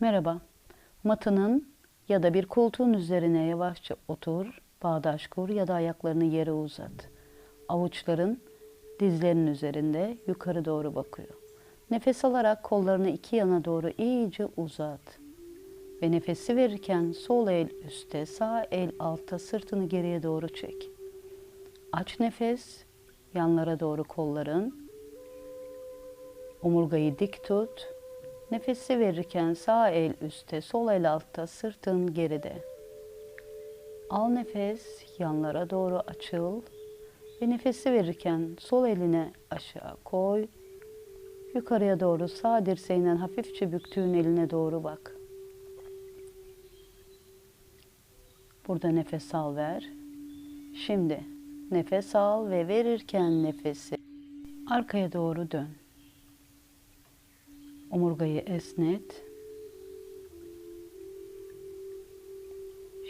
Merhaba. Matının ya da bir koltuğun üzerine yavaşça otur, bağdaş kur ya da ayaklarını yere uzat. Avuçların dizlerinin üzerinde yukarı doğru bakıyor. Nefes alarak kollarını iki yana doğru iyice uzat. Ve nefesi verirken sol el üstte, sağ el altta, sırtını geriye doğru çek. Aç nefes, yanlara doğru kolların. Omurgayı dik tut. Nefesi verirken sağ el üstte, sol el altta, sırtın geride. Al nefes, yanlara doğru açıl ve nefesi verirken sol elini aşağı koy. Yukarıya doğru sağ dirseğinden hafifçe büktüğün eline doğru bak. Burada nefes al ver. Şimdi nefes al ve verirken nefesi arkaya doğru dön. Omurgayı esnet.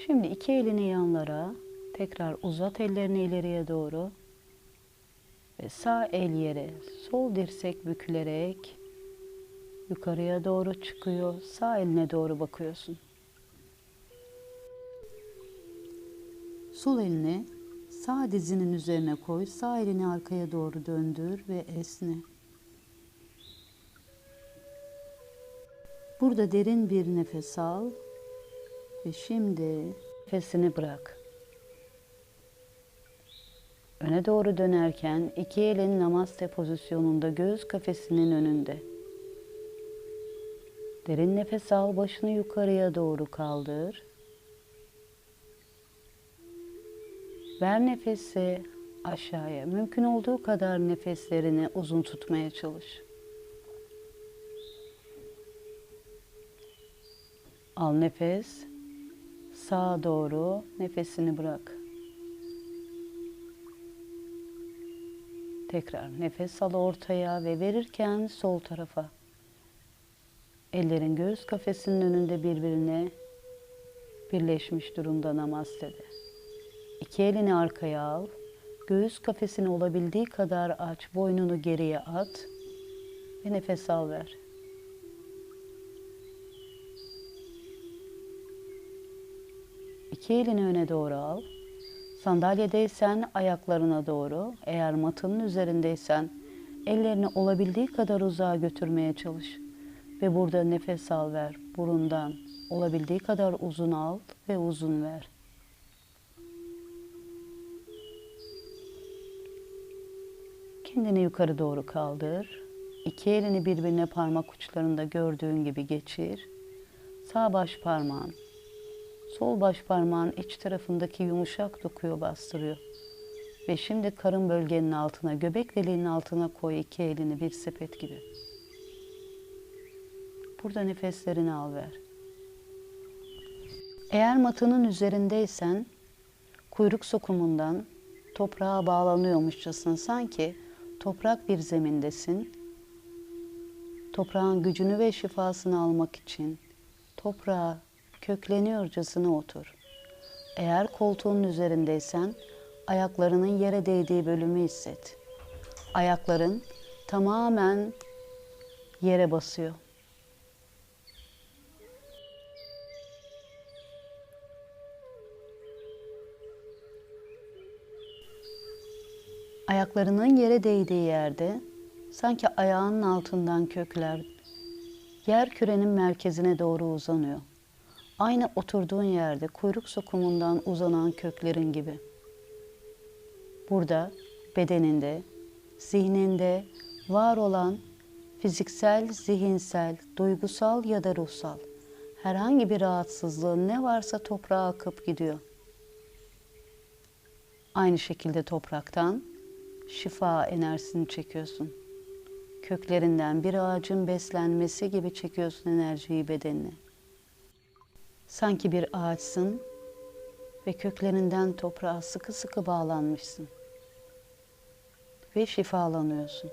Şimdi iki elini yanlara, tekrar uzat ellerini ileriye doğru ve sağ el yere, sol dirsek bükülerek yukarıya doğru çıkıyor. Sağ eline doğru bakıyorsun. Sol elini sağ dizinin üzerine koy. Sağ elini arkaya doğru döndür ve esne. Burada derin bir nefes al ve şimdi nefesini bırak. Öne doğru dönerken iki elin namaste pozisyonunda göğüs kafesinin önünde. Derin nefes al, başını yukarıya doğru kaldır. Ver nefesi aşağıya. Mümkün olduğu kadar nefeslerini uzun tutmaya çalış. Al nefes. Sağa doğru nefesini bırak. Tekrar nefes al ortaya ve verirken sol tarafa. Ellerin göğüs kafesinin önünde birbirine birleşmiş durumda namastede. İki elini arkaya al. Göğüs kafesini olabildiği kadar aç. Boynunu geriye at. Ve nefes al ver. İki elini öne doğru al. Sandalyedeysen ayaklarına doğru, eğer matının üzerindeysen ellerini olabildiği kadar uzağa götürmeye çalış. Ve burada nefes al ver burundan. Olabildiği kadar uzun al ve uzun ver. Kendini yukarı doğru kaldır. İki elini birbirine parmak uçlarında gördüğün gibi geçir. Sağ baş parmağın, sol baş parmağın iç tarafındaki yumuşak dokuyu bastırıyor. Ve şimdi karın bölgenin altına, göbek deliğinin altına koy iki elini bir sepet gibi. Burada nefeslerini al ver. Eğer matının üzerindeysen kuyruk sokumundan toprağa bağlanıyormuşçasın sanki toprak bir zemindesin. Toprağın gücünü ve şifasını almak için toprağa kökleniyorcasına otur. Eğer koltuğun üzerindeysen ayaklarının yere değdiği bölümü hisset. Ayakların tamamen yere basıyor. Ayaklarının yere değdiği yerde sanki ayağının altından kökler yer kürenin merkezine doğru uzanıyor. Aynı oturduğun yerde kuyruk sokumundan uzanan köklerin gibi. Burada bedeninde, zihninde var olan fiziksel, zihinsel, duygusal ya da ruhsal herhangi bir rahatsızlığın ne varsa toprağa akıp gidiyor. Aynı şekilde topraktan şifa enerjisini çekiyorsun. Köklerinden bir ağacın beslenmesi gibi çekiyorsun enerjiyi bedenine. Sanki bir ağaçsın ve köklerinden toprağa sıkı sıkı bağlanmışsın. Ve şifalanıyorsun.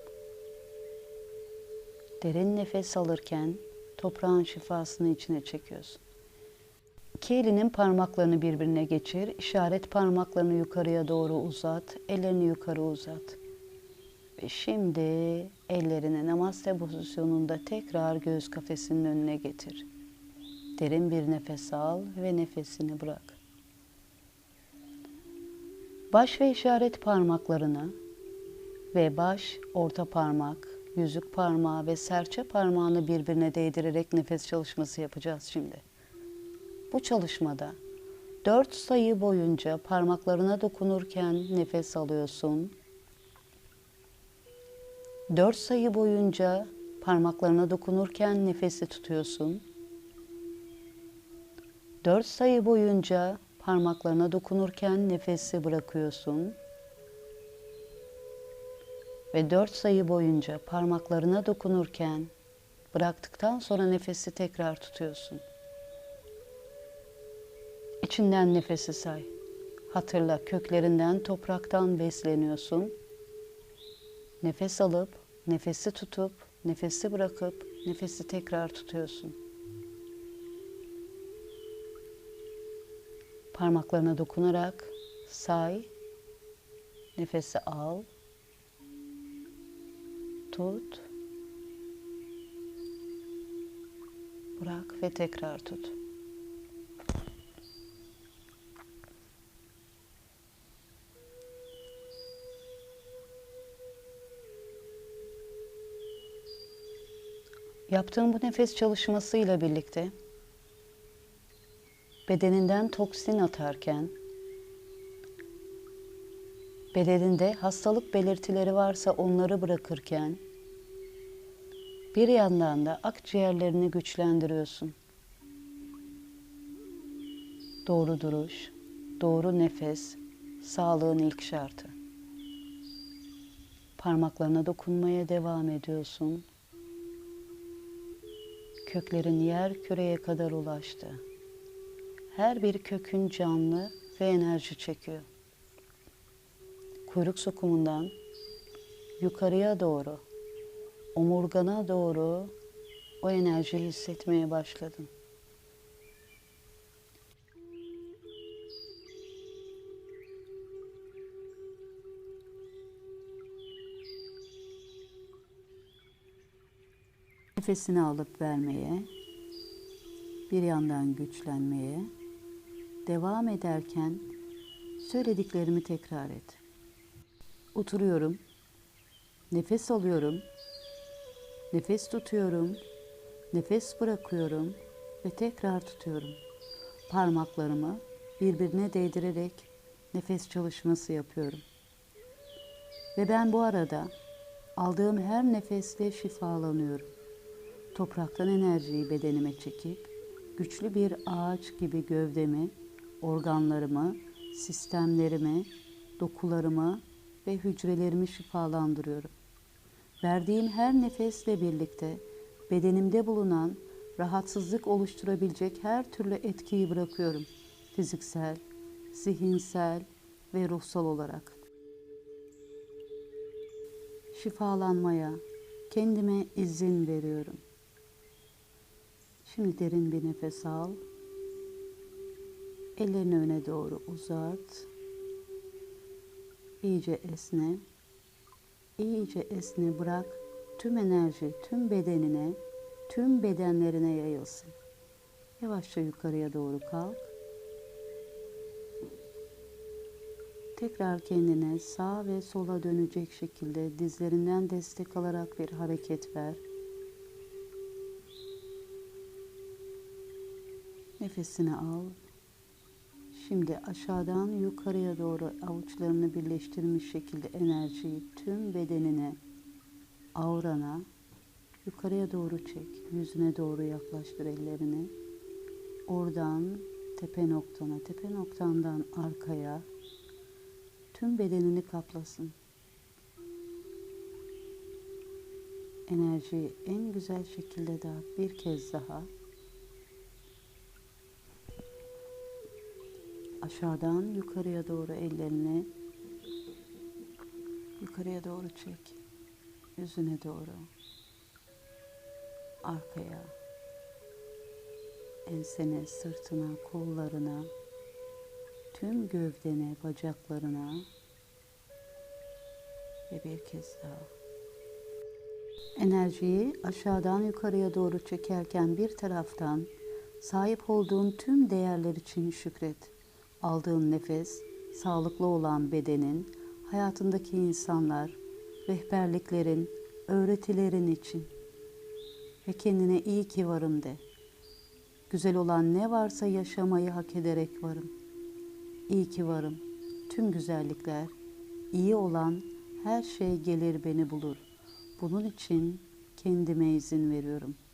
Derin nefes alırken toprağın şifasını içine çekiyorsun. İki elinin parmaklarını birbirine geçir. İşaret parmaklarını yukarıya doğru uzat. Ellerini yukarı uzat. Ve şimdi ellerini namaste pozisyonunda tekrar göğüs kafesinin önüne getir. Derin bir nefes al ve nefesini bırak. Baş ve işaret parmaklarını ve baş, orta parmak, yüzük parmağı ve serçe parmağını birbirine değdirerek nefes çalışması yapacağız şimdi. Bu çalışmada dört sayı boyunca parmaklarına dokunurken nefes alıyorsun. Dört sayı boyunca parmaklarına dokunurken nefesi tutuyorsun. Dört sayı boyunca parmaklarına dokunurken nefesi bırakıyorsun. Ve dört sayı boyunca parmaklarına dokunurken bıraktıktan sonra nefesi tekrar tutuyorsun. İçinden nefesi say. Hatırla köklerinden topraktan besleniyorsun. Nefes alıp, nefesi tutup, nefesi bırakıp, nefesi tekrar tutuyorsun. Parmaklarına dokunarak say, nefesi al, tut, bırak ve tekrar tut. Yaptığım bu nefes çalışmasıyla birlikte bedeninden toksin atarken, bedeninde hastalık belirtileri varsa onları bırakırken, bir yandan da akciğerlerini güçlendiriyorsun. Doğru duruş, doğru nefes, sağlığın ilk şartı. Parmaklarına dokunmaya devam ediyorsun. Köklerin yer küreye kadar ulaştı. Her bir kökün canlı ve enerji çekiyor. Kuyruk sokumundan yukarıya doğru, omurgana doğru o enerjiyi hissetmeye başladın. Nefesini alıp vermeye, bir yandan güçlenmeye, devam ederken söylediklerimi tekrar et. Oturuyorum, nefes alıyorum, nefes tutuyorum, nefes bırakıyorum ve tekrar tutuyorum. Parmaklarımı birbirine değdirerek nefes çalışması yapıyorum. Ve ben bu arada aldığım her nefesle şifalanıyorum. Topraktan enerjiyi bedenime çekip güçlü bir ağaç gibi gövdemi, organlarımı, sistemlerimi, dokularımı ve hücrelerimi şifalandırıyorum. Verdiğim her nefesle birlikte bedenimde bulunan rahatsızlık oluşturabilecek her türlü etkiyi bırakıyorum. Fiziksel, zihinsel ve ruhsal olarak. Şifalanmaya kendime izin veriyorum. Şimdi derin bir nefes al. Ellerini öne doğru uzat. İyice esne. İyice esne bırak. Tüm enerji tüm bedenine, tüm bedenlerine yayılsın. Yavaşça yukarıya doğru kalk. Tekrar kendine sağ ve sola dönecek şekilde dizlerinden destek alarak bir hareket ver. Nefesini al. Şimdi aşağıdan yukarıya doğru avuçlarını birleştirmiş şekilde enerjiyi tüm bedenine, aurana yukarıya doğru çek. Yüzüne doğru yaklaştır ellerini. Oradan tepe noktana, tepe noktandan arkaya tüm bedenini kaplasın. Enerjiyi en güzel şekilde dağıt. Bir kez daha. Aşağıdan yukarıya doğru ellerini yukarıya doğru çek. Yüzüne doğru. Arkaya. Ensene, sırtına, kollarına, tüm gövdene, bacaklarına ve bir kez daha. Enerjiyi aşağıdan yukarıya doğru çekerken bir taraftan Sahip olduğun tüm değerler için şükret. Aldığın nefes, sağlıklı olan bedenin, hayatındaki insanlar, rehberliklerin, öğretilerin için. Ve kendine iyi ki varım de. Güzel olan ne varsa yaşamayı hak ederek varım. İyi ki varım. Tüm güzellikler, iyi olan her şey gelir beni bulur. Bunun için kendime izin veriyorum.''